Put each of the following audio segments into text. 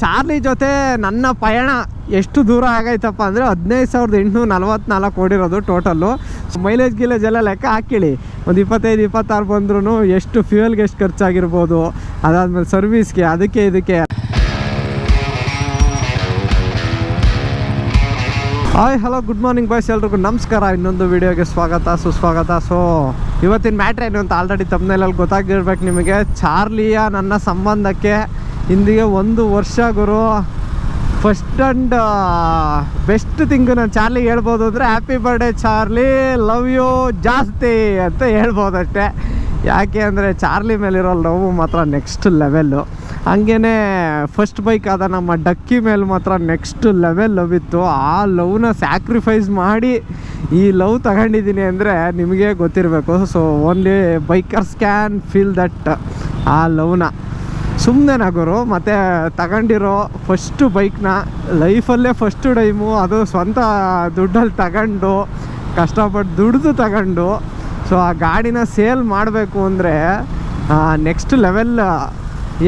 Charlie ಜೊತೆ ನನ್ನ ಪಯಣ ಎಷ್ಟು ದೂರ ಆಗೈತಪ್ಪ ಅಂದರೆ ಹದಿನೈದು ಸಾವಿರದ ಎಂಟುನೂರ ನಲ್ವತ್ನಾಲ್ಕು ಓಡಿರೋದು ಟೋಟಲ್ಲು ಮೈಲೇಜ್ ಗಿಲೇಜ್ ಎಲ್ಲ ಲೆಕ್ಕ ಹಾಕಿಳಿ ಒಂದು ಇಪ್ಪತ್ತೈದು, ಇಪ್ಪತ್ತಾರು ಬಂದ್ರೂ ಎಷ್ಟು ಫ್ಯೂಯಲ್ಗೆ ಎಷ್ಟು ಖರ್ಚಾಗಿರ್ಬೋದು. ಅದಾದಮೇಲೆ ಸರ್ವಿಸ್ಗೆ ಅದಕ್ಕೆ ಇದಕ್ಕೆ. Hi hello good morning boys ಎಲ್ರಿಗೂ. ನಮಸ್ಕಾರ, ಇನ್ನೊಂದು ವಿಡಿಯೋಗೆ ಸ್ವಾಗತ, ಸುಸ್ವಾಗತ. ಸೊ ಇವತ್ತಿನ ಮ್ಯಾಟ್ರ್ ಏನು ಅಂತ ಆಲ್ರೆಡಿ ತಮ್ಮನೇಲಲ್ಲಿ ಗೊತ್ತಾಗಿರ್ಬೇಕು ನಿಮಗೆ. ಚಾರ್ಲಿಯ ನನ್ನ ಸಂಬಂಧಕ್ಕೆ ಇಂದಿಗೆ ಒಂದು ವರ್ಷ ಗುರು. ಫಸ್ಟ್ ಆ್ಯಂಡ್ ಬೆಸ್ಟ್ ಥಿಂಗ್ ನಾನು ಚಾರ್ಲಿ ಹೇಳ್ಬೋದು ಅಂದರೆ happy birthday Charlie. Love you ಜಾಸ್ತಿ ಅಂತ ಹೇಳ್ಬೋದು ಅಷ್ಟೇ ಯಾಕೆ ಅಂದರೆ ಚಾರ್ಲಿ ಮೇಲಿರೋ ಲವ್ ಮಾತ್ರ ನೆಕ್ಸ್ಟ್ ಲೆವೆಲ್ಲು ಹಂಗೇ ಫಸ್ಟ್ ಬೈಕ್ ಆದ ನಮ್ಮ ಡಕ್ಕಿ ಮೇಲೆ ಮಾತ್ರ ನೆಕ್ಸ್ಟ್ ಲೆವೆಲ್ ಲವ್ ಇತ್ತು. ಆ ಲವ್ನ ಸ್ಯಾಕ್ರಿಫೈಸ್ ಮಾಡಿ ಈ ಲವ್ ತಗೊಂಡಿದ್ದೀನಿ ಅಂದರೆ ನಿಮಗೆ ಗೊತ್ತಿರಬೇಕು. So only bikers can feel that ಆ ಲವ್ನ ಸುಮ್ಮನೆ ನಗರು, ಮತ್ತು ತಗೊಂಡಿರೋ ಫಸ್ಟು ಬೈಕ್ನ ಲೈಫಲ್ಲೇ ಫಸ್ಟು ಟೈಮು ಅದು ಸ್ವಂತ ದುಡ್ಡಲ್ಲಿ ತಗೊಂಡು, ಕಷ್ಟಪಟ್ಟು ದುಡ್ದು ತಗೊಂಡು ಸೊ ಆ ಗಾಡಿನ ಸೇಲ್ ಮಾಡಬೇಕು ಅಂದರೆ ನೆಕ್ಸ್ಟ್ ಲೆವೆಲ್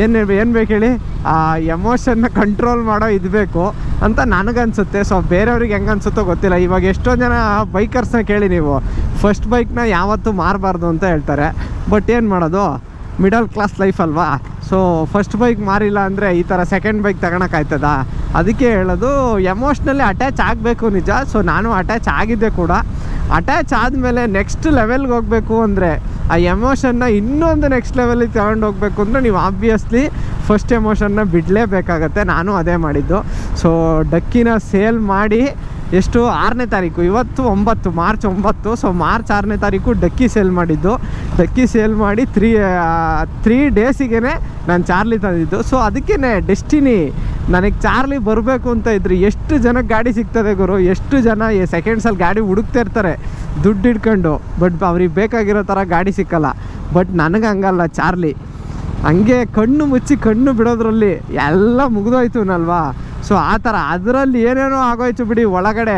ಏನು ಏನು ಬೇಕು ಹೇಳಿ? ಆ ಎಮೋಷನ್ನ ಕಂಟ್ರೋಲ್ ಮಾಡೋ ಇದು ಬೇಕು ಅಂತ ನನಗನ್ಸುತ್ತೆ. ಸೊ ಬೇರೆಯವ್ರಿಗೆ ಹೆಂಗೆ ಅನ್ಸುತ್ತೋ ಗೊತ್ತಿಲ್ಲ. ಇವಾಗ ಎಷ್ಟೋ ಜನ ಬೈಕರ್ಸ್ನ ಕೇಳಿ ನೀವು ಫಸ್ಟ್ ಬೈಕ್ನ ಯಾವತ್ತೂ ಮಾರಬಾರ್ದು ಅಂತ ಹೇಳ್ತಾರೆ. ಬಟ್ ಏನು ಮಾಡೋದು? ಮಿಡಲ್ ಕ್ಲಾಸ್ ಲೈಫ್ ಅಲ್ವಾ? ಸೊ ಫಸ್ಟ್ ಬೈಕ್ ಮಾರಿಲ್ಲ ಅಂದರೆ ಈ ಥರ ಸೆಕೆಂಡ್ ಬೈಕ್ ತಗೊಳಕ್ಕಾಯ್ತದ ಅದಕ್ಕೆ ಹೇಳೋದು ಎಮೋಷ್ನಲಿ ಅಟ್ಯಾಚ್ ಆಗಬೇಕು ನಿಜ. ಸೊ ನಾನು ಅಟ್ಯಾಚ್ ಆಗಿದ್ದೆ ಕೂಡ. ಅಟ್ಯಾಚ್ ಆದಮೇಲೆ ನೆಕ್ಸ್ಟ್ ಲೆವೆಲ್ಗೆ ಹೋಗಬೇಕು ಅಂದರೆ, ಆ ಎಮೋಷನ್ನ ಇನ್ನೊಂದು ನೆಕ್ಸ್ಟ್ ಲೆವೆಲಿಗೆ ತಗೊಂಡು ಹೋಗಬೇಕು ಅಂದರೆ ನೀವು ಆಬ್ವಿಯಸ್ಲಿ ಫಸ್ಟ್ ಎಮೋಷನ್ನ ಬಿಡಲೇಬೇಕಾಗತ್ತೆ. ನಾನು ಅದೇ ಮಾಡಿದ್ದು. ಸೊ ಡಕ್ಕಿನ ಸೇಲ್ ಮಾಡಿ ಎಷ್ಟು ಆರನೇ ತಾರೀಕು? ಇವತ್ತು ಒಂಬತ್ತು, ಮಾರ್ಚ್ ಒಂಬತ್ತು. ಸೊ ಮಾರ್ಚ್ ಆರನೇ ತಾರೀಕು ಡಕ್ಕಿ ಸೇಲ್ ಮಾಡಿದ್ದು. ಡಕ್ಕಿ ಸೇಲ್ ಮಾಡಿ ತ್ರೀ ತ್ರೀ ಡೇಸಿಗೆ ನಾನು ಚಾರ್ಲಿ ತಂದಿದ್ದು. ಸೊ ಅದಕ್ಕೇ ಡೆಸ್ಟಿನಿ. ನನಗೆ ಚಾರ್ಲಿ ಬರಬೇಕು ಅಂತ ಇದ್ರು ಎಷ್ಟು ಜನಕ್ಕೆ ಗಾಡಿ ಸಿಗ್ತದೆ ಗುರು? ಎಷ್ಟು ಜನ ಸೆಕೆಂಡ್ಸಲ್ಲಿ ಗಾಡಿ ಹುಡುಕ್ತಾ ಇರ್ತಾರೆ? ದುಡ್ಡು ಇಟ್ಕೊಂಡು ಬಟ್ ಅವ್ರಿಗೆ ಬೇಕಾಗಿರೋ ಥರ ಗಾಡಿ ಸಿಕ್ಕಲ್ಲ. ಬಟ್ ನನಗೆ ಹಂಗಲ್ಲ ಚಾರ್ಲಿ. ಹಂಗೆ ಕಣ್ಣು ಮುಚ್ಚಿ ಕಣ್ಣು ಬಿಡೋದ್ರಲ್ಲಿ ಎಲ್ಲ ಮುಗಿದೋಯ್ತು ಸೊ ಆ ಥರ ಅದರಲ್ಲಿ ಏನೇನೋ ಆಗೋಯ್ತು ಬಿಡಿ ಒಳಗಡೆ.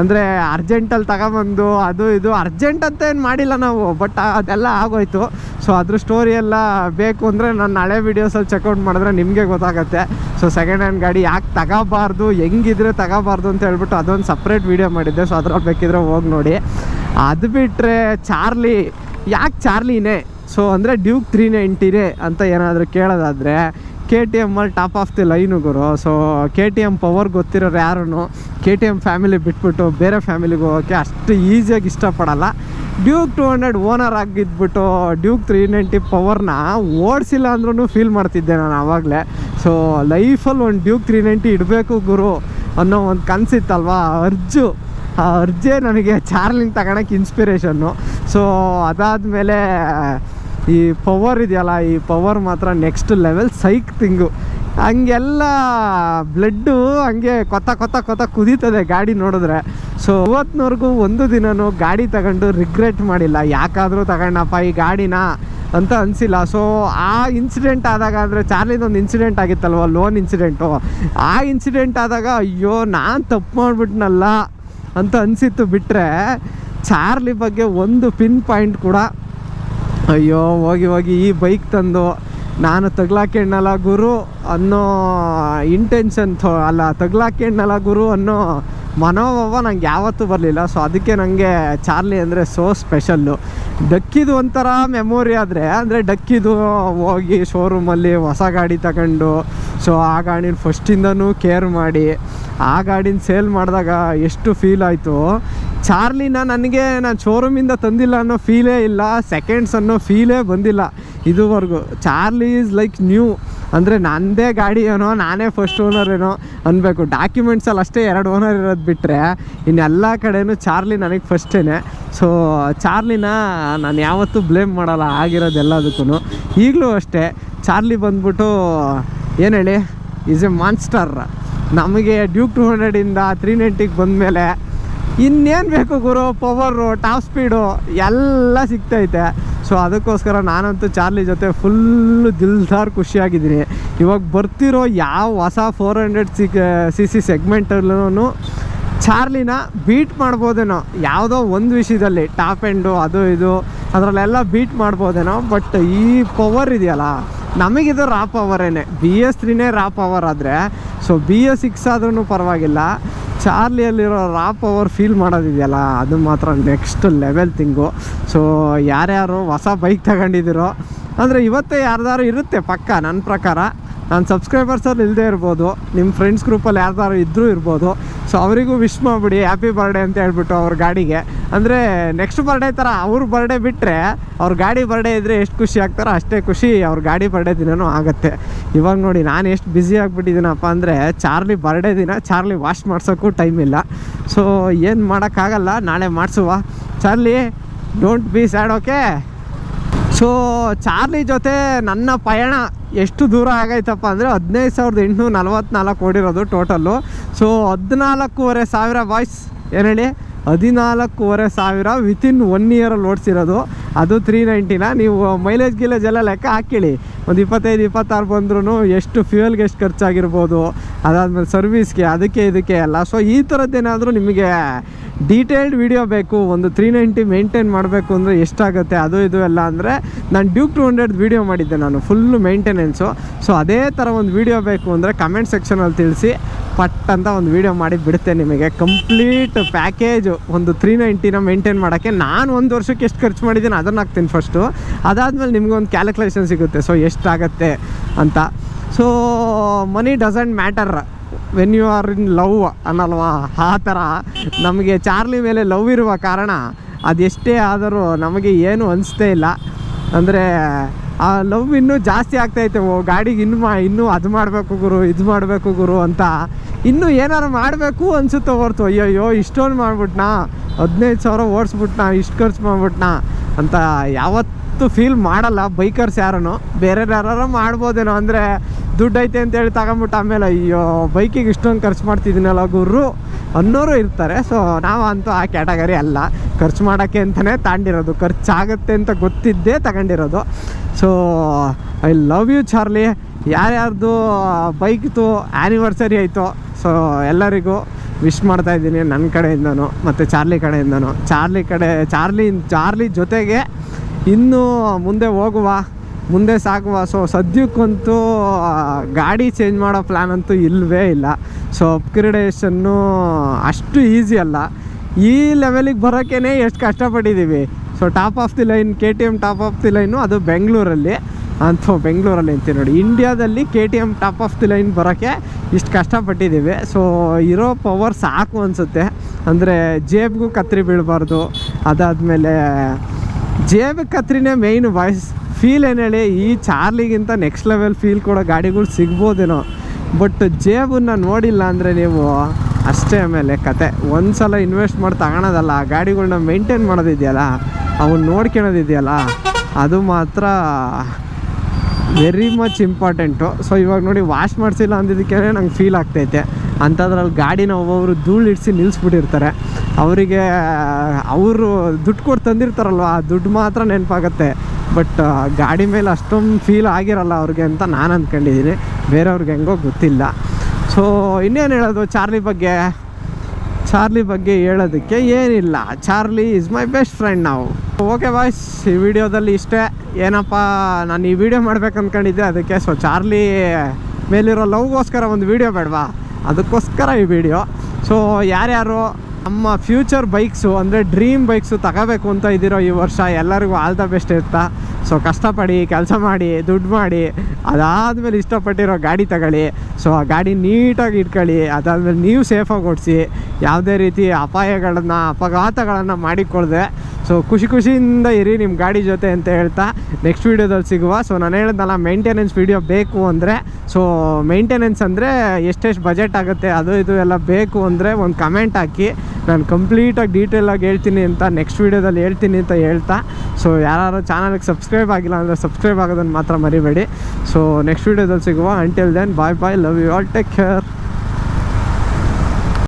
ಅಂದರೆ ಅರ್ಜೆಂಟಲ್ಲಿ ತಗೊಬಂದು, ಅದು ಇದು. ಅರ್ಜೆಂಟ್ ಅಂತ ಏನು ಮಾಡಿಲ್ಲ ನಾವು ಬಟ್ ಅದೆಲ್ಲ ಆಗೋಯ್ತು. ಸೊ ಅದ್ರ ಸ್ಟೋರಿ ಎಲ್ಲ ಬೇಕು ಅಂದರೆ ನನ್ನ ಹಳೆ ವೀಡಿಯೋಸಲ್ಲಿ ಚೆಕ್ಔಟ್ ಮಾಡಿದ್ರೆ ನಿಮಗೆ ಗೊತ್ತಾಗುತ್ತೆ. ಸೊ ಸೆಕೆಂಡ್ ಹ್ಯಾಂಡ್ ಗಾಡಿ ಯಾಕೆ ತಗೋಬಾರ್ದು, ಹೆಂಗಿದ್ರೆ ತಗೋಬಾರ್ದು ಅಂತ ಹೇಳ್ಬಿಟ್ಟು ಅದೊಂದು ಸಪ್ರೇಟ್ ವೀಡಿಯೋ ಮಾಡಿದ್ದೆ. ಸೊ ಅದ್ರಲ್ಲಿ ಬೇಕಿದ್ರೆ ಹೋಗಿ ನೋಡಿ. ಅದು ಬಿಟ್ಟರೆ ಚಾರ್ಲಿ, ಯಾಕೆ ಚಾರ್ಲಿನೇ? ಸೊ ಅಂದರೆ ಡ್ಯೂಕ್ ತ್ರೀ ನೈಂಟಿನೇ ಅಂತ ಏನಾದರೂ ಕೇಳೋದಾದರೆ ಕೆ ಟಿ ಎಮ್ಮಲ್ಲಿ top of the line Guru. So K T M power ಗೊತ್ತಿರೋರು ಯಾರೂ ಕೆ ಟಿ ಎಂ ಫ್ಯಾಮಿಲಿ ಬಿಟ್ಬಿಟ್ಟು ಬೇರೆ ಫ್ಯಾಮಿಲಿಗೆ ಹೋಗೋಕ್ಕೆ ಅಷ್ಟು ಈಸಿಯಾಗಿ ಇಷ್ಟಪಡಲ್ಲ. ಡ್ಯೂಕ್ ಟು ಹಂಡ್ರೆಡ್ ಓನರ್ ಆಗಿದ್ಬಿಟ್ಟು ಡ್ಯೂಕ್ ತ್ರೀ ನೈಂಟಿ ಪವರ್ನ ಓಡಿಸಿಲ್ಲ ಅಂದ್ರೂ ಫೀಲ್ ಮಾಡ್ತಿದ್ದೆ ನಾನು ಆವಾಗಲೇ ಸೊ ಲೈಫಲ್ಲಿ ಒಂದು ಡ್ಯೂಕ್ ತ್ರೀ ನೈಂಟಿ ಇಡಬೇಕು ಗುರು ಅನ್ನೋ ಒಂದು ಕನಸಿತ್ತಲ್ವಾ? ಅರ್ಜು, ಆ ಅರ್ಜೆ ನನಗೆ ಚಾರ್ಲಿಂಗ್ ತಗೊಳಕ್ಕೆ ಇನ್ಸ್ಪಿರೇಷನ್ನು ಸೊ ಅದಾದಮೇಲೆ ಈ ಪವರ್ ಇದೆಯಲ್ಲ, ಈ ಪವರ್ ಮಾತ್ರ ನೆಕ್ಸ್ಟ್ ಲೆವೆಲ್ ಸೈಕ್ ತಿಂಗು ಹಂಗೆಲ್ಲ ಬ್ಲಡ್ಡು ಹಂಗೆ ಕೊತ್ತ ಕೊತ್ತ ಕೊತ್ತ ಕುದೀತದೆ ಗಾಡಿ ನೋಡಿದ್ರೆ. ಸೊ ಇವತ್ತಿನವರೆಗೂ ಒಂದು ದಿನವೂ ಗಾಡಿ ತಗೊಂಡು ರಿಗ್ರೆಟ್ ಮಾಡಿಲ್ಲ. ಯಾಕಾದರೂ ತಗೊಂಡಪ್ಪ ಈ ಗಾಡಿನ ಅಂತ ಅನಿಸಿಲ್ಲ. ಸೊ ಆ ಇನ್ಸಿಡೆಂಟ್ ಆದಾಗ ಅಂದರೆ ಚಾರ್ಲಿದೊಂದು ಇನ್ಸಿಡೆಂಟ್ ಆಗಿತ್ತಲ್ವ ಲೋನ್ ಇನ್ಸಿಡೆಂಟು ಆ ಇನ್ಸಿಡೆಂಟ್ ಆದಾಗ ಅಯ್ಯೋ, ನಾನು ತಪ್ಪು ಮಾಡಿಬಿಟ್ನಲ್ಲ ಅಂತ ಅನಿಸಿತ್ತು ಬಿಟ್ಟರೆ ಚಾರ್ಲಿ ಬಗ್ಗೆ ಒಂದು ಪಿನ್ ಪಾಯಿಂಟ್ ಕೂಡ ಅಯ್ಯೋ, ಹೋಗಿ ಹೋಗಿ ಈ ಬೈಕ್ ತಂದು ನಾನು ತಗ್ಲಾಕೆಣ್ಣಲ್ಲ ಗುರು ಅನ್ನೋ ಇಂಟೆನ್ಷನ್ ಥೋ ಅಲ್ಲ ತಗ್ಲಾಕೆಣ್ಣಲ್ಲ ಗುರು ಅನ್ನೋ ಮನೋಭಾವ ನಂಗೆ ಯಾವತ್ತೂ ಬರಲಿಲ್ಲ. ಸೊ ಅದಕ್ಕೆ ನನಗೆ ಚಾರ್ಲಿ ಅಂದರೆ ಸೋ ಸ್ಪೆಷಲ್ಲು ಡಕ್ಕಿದು ಒಂಥರ ಮೆಮೊರಿ ಆದರೆ, ಅಂದರೆ ಡಕ್ಕಿದು ಹೋಗಿ ಶೋರೂಮಲ್ಲಿ ಹೊಸ ಗಾಡಿ ತಗೊಂಡು ಸೊ ಆ ಗಾಡಿನ ಫಸ್ಟಿಂದನೂ ಕೇರ್ ಮಾಡಿ, ಆ ಗಾಡಿನ ಸೇಲ್ ಮಾಡಿದಾಗ ಎಷ್ಟು ಫೀಲ್ ಆಯಿತು. ಚಾರ್ಲಿನ ನನಗೆ ನಾನು ಶೋರೂಮಿಂದ ತಂದಿಲ್ಲ ಅನ್ನೋ ಫೀಲೇ ಇಲ್ಲ ಸೆಕೆಂಡ್ಸ್ ಅನ್ನೋ ಫೀಲೇ ಬಂದಿಲ್ಲ ಇದುವರೆಗೂ. ಚಾರ್ಲಿ ಈಸ್ ಲೈಕ್ ನ್ಯೂ ಅಂದರೆ ನನ್ನದೇ ಗಾಡಿ ಏನೋ, ನಾನೇ ಫಸ್ಟ್ ಓನರ್ ಏನೋ ಅನ್ಬೇಕು. ಡಾಕ್ಯುಮೆಂಟ್ಸಲ್ಲಿ ಅಷ್ಟೇ ಎರಡು ಓನರ್ ಇರೋದು ಬಿಟ್ಟರೆ ಇನ್ನೆಲ್ಲ ಕಡೆಯೂ ಚಾರ್ಲಿ ನನಗೆ ಫಸ್ಟೇ ಸೊ ಚಾರ್ಲಿನ ನಾನು ಯಾವತ್ತೂ ಬ್ಲೇಮ್ ಮಾಡಲ್ಲ, ಆಗಿರೋದು ಎಲ್ಲದಕ್ಕೂ ಈಗಲೂ ಅಷ್ಟೇ, ಚಾರ್ಲಿ ಬಂದ್ಬಿಟ್ಟು ಏನು ಹೇಳಿ ಈಸ್ ಎ ಮಾನ್ಸ್ಟರ್ ನಮಗೆ ಡ್ಯೂಕ್ ಟು ಹಂಡ್ರೆಡಿಂದ ತ್ರೀ ನೈಂಟಿಗೆ ಬಂದಮೇಲೆ ಇನ್ನೇನು ಬೇಕು ಗುರು ಪವರು ಟಾಪ್ ಸ್ಪೀಡು ಎಲ್ಲ ಸಿಗ್ತೈತೆ. ಸೊ ಅದಕ್ಕೋಸ್ಕರ ನಾನಂತೂ ಚಾರ್ಲಿ ಜೊತೆ ಫುಲ್ ದಿಲ್ದಾರ್ ಖುಷಿಯಾಗಿದ್ದೀನಿ. ಇವಾಗ ಬರ್ತಿರೋ ಯಾವ ಹೊಸ four hundred C C C ಸೆಗ್ಮೆಂಟಲ್ಲೂ ಚಾರ್ಲಿನ ಬೀಟ್ ಮಾಡ್ಬೋದೇನೋ. ಯಾವುದೋ ಒಂದು ವಿಷಯದಲ್ಲಿ ಟಾಪ್ ಎಂಡು ಅದು ಇದು, ಅದರಲ್ಲೆಲ್ಲ ಬೀಟ್ ಮಾಡ್ಬೋದೇನೋ ಬಟ್ ಈ ಪವರ್ ಇದೆಯಲ್ಲ, ನಮಗಿದು ರಾ ಪವರೇನೆ ಬಿ ಎಸ್ ತ್ರೀನೇ ರಾ ಪವರ್ ಆದರೆ ಸೊ ಬಿ ಎಸ್ ಸಿಕ್ಸ್ ಆದ್ರೂ ಪರವಾಗಿಲ್ಲ. ಚಾರ್ಲಿಯಲ್ಲಿರೋ ರಾ ಪವರ್ ಫೀಲ್ ಮಾಡೋದಿದೆಯಲ್ಲ, ಅದು ಮಾತ್ರ ನೆಕ್ಸ್ಟ್ ಲೆವೆಲ್ ತಿಂಗು ಸೊ ಯಾರ್ಯಾರು ಹೊಸ ಬೈಕ್ ತಗೊಂಡಿದ್ದೀರೋ, ಅಂದರೆ ಇವತ್ತೇ ಯಾರ್ದಾರು ಇರುತ್ತೆ ಪಕ್ಕ ನನ್ನ ಪ್ರಕಾರ. ನನ್ನ ಸಬ್ಸ್ಕ್ರೈಬರ್ಸಲ್ಲಿ ಇಲ್ಲದೆ ಇರ್ಬೋದು ನಿಮ್ಮ ಫ್ರೆಂಡ್ಸ್ ಗ್ರೂಪಲ್ಲಿ ಯಾರ್ದಾರು ಇದ್ದರೂ ಇರ್ಬೋದು. ಸೊ ಅವರಿಗೂ ವಿಶ್ ಮಾಡಿಬಿಡಿ ಹ್ಯಾಪಿ ಬರ್ಡೇ ಅಂತ ಹೇಳ್ಬಿಟ್ಟು ಅವ್ರ ಗಾಡಿಗೆ. ಅಂದರೆ ನೆಕ್ಸ್ಟ್ ಬರ್ಡೇ ಥರ ಅವ್ರ ಬರ್ಡೇ ಬಿಟ್ಟರೆ ಅವ್ರ ಗಾಡಿ ಬರ್ಡೇ ಇದ್ದರೆ ಎಷ್ಟು ಖುಷಿ ಆಗ್ತಾರೋ ಅಷ್ಟೇ ಖುಷಿ ಅವ್ರ ಗಾಡಿ ಬರ್ಡೇ ದಿನವೂ ಆಗುತ್ತೆ. ಇವಾಗ ನೋಡಿ, ನಾನು ಎಷ್ಟು ಬ್ಯುಸಿ ಆಗಿಬಿಟ್ಟಿದ್ದೀನಪ್ಪ ಅಂದರೆ, ಚಾರ್ಲಿ ಬರ್ಡೇ ದಿನ ಚಾರ್ಲಿ ವಾಶ್ ಮಾಡ್ಸೋಕ್ಕೂ ಟೈಮ್ ಇಲ್ಲ. ಸೊ ಏನು ಮಾಡೋಕ್ಕಾಗಲ್ಲ, ನಾಳೆ ಮಾಡಿಸುವ. Charlie don't be sad okay so Charlie ಜೊತೆ ನನ್ನ ಪಯಣ ಎಷ್ಟು ದೂರ ಆಗೈತಪ್ಪ ಅಂದರೆ ಹದಿನೈದು ಸಾವಿರದ ಎಂಟುನೂರ ನಲ್ವತ್ನಾಲ್ಕು ಓಡಿರೋದು ಟೋಟಲ್ಲು ಸೊ ಹದಿನಾಲ್ಕೂವರೆ ಸಾವಿರ ಬಾಯ್ಸ್ ಏನು ಹೇಳಿ? ಹದಿನಾಲ್ಕೂವರೆ ಸಾವಿರ ವಿತಿನ್ ಒನ್ ಇಯರಲ್ಲಿ ಓಡಿಸಿರೋದು. ಅದು ತ್ರೀ ನೈಂಟಿನ ನೀವು ಮೈಲೇಜ್ ಗಿಲೇಜ್ ಎಲ್ಲ ಲೆಕ್ಕ ಹಾಕಿಳಿ ಒಂದು ಇಪ್ಪತ್ತೈದು, ಇಪ್ಪತ್ತಾರು ಬಂದ್ರೂ ಎಷ್ಟು ಫ್ಯೂಯಲ್ಗೆ ಎಷ್ಟು ಖರ್ಚಾಗಿರ್ಬೋದು. ಅದಾದಮೇಲೆ ಸರ್ವಿಸ್ಗೆ ಅದಕ್ಕೆ ಇದಕ್ಕೆ ಎಲ್ಲ. ಸೊ ಈ ಥರದ್ದೇನಾದರೂ ನಿಮಗೆ ಡೀಟೇಲ್ಡ್ ವಿಡಿಯೋ ಬೇಕು, ಒಂದು ತ್ರೀ ನೈಂಟಿ ಮೇಂಟೈನ್ ಮಾಡಬೇಕು ಅಂದರೆ ಎಷ್ಟಾಗುತ್ತೆ, ಅದು ಇದು ಎಲ್ಲ ಅಂದರೆ ನಾನು ಡ್ಯೂಕ್ ಟು ಹಂಡ್ರೆಡ್ ವೀಡಿಯೋ ಮಾಡಿದ್ದೆ ನಾನು ಫುಲ್ಲು ಮೇಂಟೆನೆನ್ಸು ಸೊ ಅದೇ ಥರ ಒಂದು ವೀಡಿಯೋ ಬೇಕು ಅಂದರೆ ಕಮೆಂಟ್ ಸೆಕ್ಷನಲ್ಲಿ ತಿಳಿಸಿ. ಪಟ್ ಅಂತ ಒಂದು ವೀಡಿಯೋ ಮಾಡಿ ಬಿಡುತ್ತೆ ನಿಮಗೆ. ಕಂಪ್ಲೀಟ್ ಪ್ಯಾಕೇಜು ಒಂದು ತ್ರೀ ನೈಂಟಿನ ಮೇಂಟೈನ್ ಮಾಡೋಕ್ಕೆ ನಾನು ಒಂದು ವರ್ಷಕ್ಕೆ ಎಷ್ಟು ಖರ್ಚು ಮಾಡಿದ್ದೀನಿ ಅದನ್ನು ಹಾಕ್ತೀನಿ ಫಸ್ಟು ಅದಾದಮೇಲೆ ಒಂದು ಕ್ಯಾಲ್ಕುಲೇಷನ್ ಸಿಗುತ್ತೆ. ಸೊ ಎಷ್ಟಾಗತ್ತೆ ಅಂತ. So money doesn't matter when you are in love ಅನ್ನಲ್ವಾ? ಆ ಥರ. ನಮಗೆ ಚಾರ್ಲಿ ಮೇಲೆ ಲವ್ ಇರುವ ಕಾರಣ ಅದೆಷ್ಟೇ ಆದರೂ ನಮಗೆ ಏನು ಅನಿಸ್ತೇ ಇಲ್ಲ. ಅಂದರೆ ಆ ಲವ್ ಇನ್ನೂ ಜಾಸ್ತಿ ಆಗ್ತೈತೆ ಓ, ಗಾಡಿಗೆ ಇನ್ನು ಮಾ ಇನ್ನೂ ಅದು ಮಾಡಬೇಕು ಗುರು, ಇದು ಮಾಡಬೇಕು ಗುರು ಅಂತ. ಇನ್ನೂ ಏನಾರು ಮಾಡಬೇಕು ಅನಿಸುತ್ತೆ ಹೊರ್ತು, ಅಯ್ಯಯ್ಯೋ, ಇಷ್ಟೊಂದು ಮಾಡ್ಬಿಟ್ನಾ? ಹದಿನೈದು ಸಾವಿರ ಓಡಿಸ್ಬಿಟ್ನಾ? ಇಷ್ಟು ಖರ್ಚು ಮಾಡ್ಬಿಟ್ನಾ? ಅಂತ ಯಾವತ್ತೂ ಫೀಲ್ ಮಾಡಲ್ಲ ಬೈಕರ್ಸ್ ಯಾರೂ ಬೇರೆ ಯಾರು ಮಾಡ್ಬೋದೇನೋ ಅಂದರೆ ದುಡ್ಡು ಐತೆ ಅಂತೇಳಿ ತಗೊಂಬಿಟ್ಟು ಆಮೇಲೆ, ಅಯ್ಯೋ ಬೈಕಿಗೆ ಇಷ್ಟೊಂದು ಖರ್ಚು ಮಾಡ್ತಿದ್ದೀನಲ್ಲ ಗುರು ಅನ್ನೋರು ಇರ್ತಾರೆ. ಸೊ ನಾವು ಅಂತೂ ಆ ಕ್ಯಾಟಗರಿ ಅಲ್ಲ. ಖರ್ಚು ಮಾಡೋಕ್ಕೆ ಅಂತಲೇ ತಾಂಡಿರೋದು. ಖರ್ಚಾಗುತ್ತೆ ಅಂತ ಗೊತ್ತಿದ್ದೇ ತಗೊಂಡಿರೋದು. So I love you Charlie ಯಾರ್ಯಾರ್ದು ಬೈಕ್ದು ಆ್ಯನಿವರ್ಸರಿ ಆಯಿತು ಸೊ ಎಲ್ಲರಿಗೂ ವಿಶ್ ಮಾಡ್ತಾ ಇದ್ದೀನಿ ನನ್ನ ಕಡೆಯಿಂದನು ಮತ್ತು ಚಾರ್ಲಿ ಕಡೆಯಿಂದನೂ. ಚಾರ್ಲಿ ಕಡೆ, ಚಾರ್ಲಿ ಚಾರ್ಲಿ ಜೊತೆಗೆ ಇನ್ನೂ ಮುಂದೆ ಹೋಗುವ, ಮುಂದೆ ಸಾಗುವ. ಸೊ ಸದ್ಯಕ್ಕಂತೂ ಗಾಡಿ ಚೇಂಜ್ ಮಾಡೋ ಪ್ಲ್ಯಾನ್ ಅಂತೂ ಇಲ್ಲವೇ ಇಲ್ಲ. ಸೊ ಅಪ್ಗ್ರೇಡೇಷನ್ನು ಅಷ್ಟು ಈಸಿ ಅಲ್ಲ. ಈ ಲೆವೆಲಿಗೆ ಬರೋಕ್ಕೇ ಎಷ್ಟು ಕಷ್ಟಪಟ್ಟಿದ್ದೀವಿ so top of the line K T M top of the line ಅದು ಬೆಂಗಳೂರಲ್ಲಿ ಅಂತ ಬೆಂಗಳೂರಲ್ಲಿ ಅಂತೀನಿ ನೋಡಿ. ಇಂಡಿಯಾದಲ್ಲಿ K T M top of the line ಬರೋಕ್ಕೆ ಇಷ್ಟು ಕಷ್ಟಪಟ್ಟಿದ್ದೀವಿ ಸೊ ಇರೋ ಪವರ್ ಸಾಕು ಅನಿಸುತ್ತೆ. ಅಂದರೆ ಜೇಬ್ಗೂ ಕತ್ರಿ ಬೀಳಬಾರ್ದು. ಅದಾದಮೇಲೆ ಜೇಬ್ ಕತ್ರಿನೇ ಮೇಯ್ನ್ ವಾಯ್ಸ್ ಫೀಲ್ ಏನು ಹೇಳಿ? ಈ ಚಾರ್ಲಿಗಿಂತ ನೆಕ್ಸ್ಟ್ ಲೆವೆಲ್ ಫೀಲ್ ಕೊಡೋ ಗಾಡಿಗಳು ಸಿಗ್ಬೋದೇನೋ. ಬಟ್ ಜೇಬನ್ನು ನೋಡಿಲ್ಲ ಅಂದರೆ ನೀವು ಅಷ್ಟೇ ಆಮೇಲೆ ಕತೆ. ಒಂದು ಸಲ ಇನ್ವೆಸ್ಟ್ ಮಾಡಿ ತಗೊಳೋದಲ್ಲ, ಆ ಗಾಡಿಗಳ್ನ ಮೇಂಟೈನ್ ಮಾಡೋದಿದೆಯಲ್ಲ ಅವನ್ನ ನೋಡ್ಕೊಳೋದಿದೆಯಲ್ಲ, ಅದು ಮಾತ್ರ ವೆರಿ ಮಚ್ ಇಂಪಾರ್ಟೆಂಟು ಸೊ ಇವಾಗ ನೋಡಿ ವಾಶ್ ಮಾಡಿಸಿಲ್ಲ ಅಂದಿದ್ದಕ್ಕೆ ನಂಗೆ ಫೀಲ್ ಆಗ್ತೈತೆ. ಅಂಥದ್ರಲ್ಲಿ ಗಾಡಿನ ಒಬ್ಬೊಬ್ರು ಧೂಳು ಇಡಿಸಿ ನಿಲ್ಲಿಸ್ಬಿಟ್ಟಿರ್ತಾರೆ ಅವರಿಗೆ, ಅವರು ದುಡ್ಡು ಕೊಟ್ಟು ತಂದಿರ್ತಾರಲ್ವ, ಆ ದುಡ್ಡು ಮಾತ್ರ ನೆನಪಾಗತ್ತೆ. ಬಟ್ ಗಾಡಿ ಮೇಲೆ ಅಷ್ಟೊಂದು ಫೀಲ್ ಆಗಿರಲ್ಲ ಅವ್ರಿಗೆ ಅಂತ ನಾನು ಅಂದ್ಕೊಂಡಿದ್ದೀನಿ ಬೇರೆಯವ್ರಿಗೆ ಹೆಂಗೋ ಗೊತ್ತಿಲ್ಲ. ಸೊ ಇನ್ನೇನು ಹೇಳೋದು? ಚಾರ್ಲಿ ಬಗ್ಗೆ. ಚಾರ್ಲಿ ಬಗ್ಗೆ ಹೇಳೋದಕ್ಕೆ ಏನಿಲ್ಲ. Charlie is my best friend ನಾವು ಓಕೆ ಬಾಯ್ಸ್ ಈ ವಿಡಿಯೋದಲ್ಲಿ ಇಷ್ಟೇ. ಏನಪ್ಪ, ನಾನು ಈ ವಿಡಿಯೋ ಮಾಡ್ಬೇಕು ಅಂದ್ಕೊಂಡಿದ್ದೆ ಅದಕ್ಕೆ ಸೊ ಚಾರ್ಲಿ ಮೇಲಿರೋ ಲವ್ಗೋಸ್ಕರ ಒಂದು ವಿಡಿಯೋ ಬೇಡವಾ? ಅದಕ್ಕೋಸ್ಕರ ಈ ವಿಡಿಯೋ. ಸೊ ಯಾರ್ಯಾರು ನಮ್ಮ ಫ್ಯೂಚರ್ ಬೈಕ್ಸು ಅಂದರೆ ಡ್ರೀಮ್ ಬೈಕ್ಸು ತಗೋಬೇಕು ಅಂತ ಇದ್ದೀರೋ ಈ ವರ್ಷ, ಎಲ್ಲರಿಗೂ ಆಲ್ ದ ಬೆಸ್ಟ್ ಇರ್ತಾ. ಸೊ ಕಷ್ಟಪಡಿ, ಕೆಲಸ ಮಾಡಿ, ದುಡ್ಡು ಮಾಡಿ ಅದಾದಮೇಲೆ ಇಷ್ಟಪಟ್ಟಿರೋ ಗಾಡಿ ತಗೊಳ್ಳಿ. ಸೊ ಆ ಗಾಡಿ ನೀಟಾಗಿ ಇಟ್ಕೊಳ್ಳಿ. ಅದಾದಮೇಲೆ ನೀವು ಸೇಫಾಗಿ ಓಡಿಸಿ. ಯಾವುದೇ ರೀತಿ ಅಪಾಯಗಳನ್ನು, ಅಪಘಾತಗಳನ್ನು ಮಾಡಿಕೊಳ್ಳದೆ. ಸೊ ಖುಷಿ ಖುಷಿಯಿಂದ ಇರಿ ನಿಮ್ಮ ಗಾಡಿ ಜೊತೆ ಅಂತ ಹೇಳ್ತಾ ನೆಕ್ಸ್ಟ್ ವೀಡಿಯೋದಲ್ಲಿ ಸಿಗುವ. ಸೊ ನಾನು ಹೇಳಿದ್ನಲ್ಲ ಮೇಂಟೆನೆನ್ಸ್ ವೀಡಿಯೋ ಬೇಕು ಅಂದರೆ ಸೊ ಮೇಂಟೆನೆನ್ಸ್ ಅಂದರೆ ಎಷ್ಟೆಷ್ಟು ಬಜೆಟ್ ಆಗುತ್ತೆ, ಅದು ಇದು ಎಲ್ಲ ಬೇಕು ಅಂದರೆ ಒಂದು ಕಮೆಂಟ್ ಹಾಕಿ. ನಾನು ಕಂಪ್ಲೀಟಾಗಿ ಡೀಟೇಲಾಗಿ ಹೇಳ್ತೀನಿ ಅಂತ ನೆಕ್ಸ್ಟ್ ವೀಡಿಯೋದಲ್ಲಿ ಹೇಳ್ತೀನಿ ಅಂತ ಹೇಳ್ತಾ. ಸೊ ಯಾರು ಚಾನಲ್ಗೆ ಸಬ್ಸ್ಕ್ರೈಬ್ ಆಗಿಲ್ಲ ಅಂದರೆ ಸಬ್ಸ್ಕ್ರೈಬ್ ಆಗೋದನ್ನು ಮಾತ್ರ ಮರಿಬೇಡಿ. ಸೊ ನೆಕ್ಸ್ಟ್ ವೀಡಿಯೋದಲ್ಲಿ ಸಿಗುವ until then bye bye love you all take care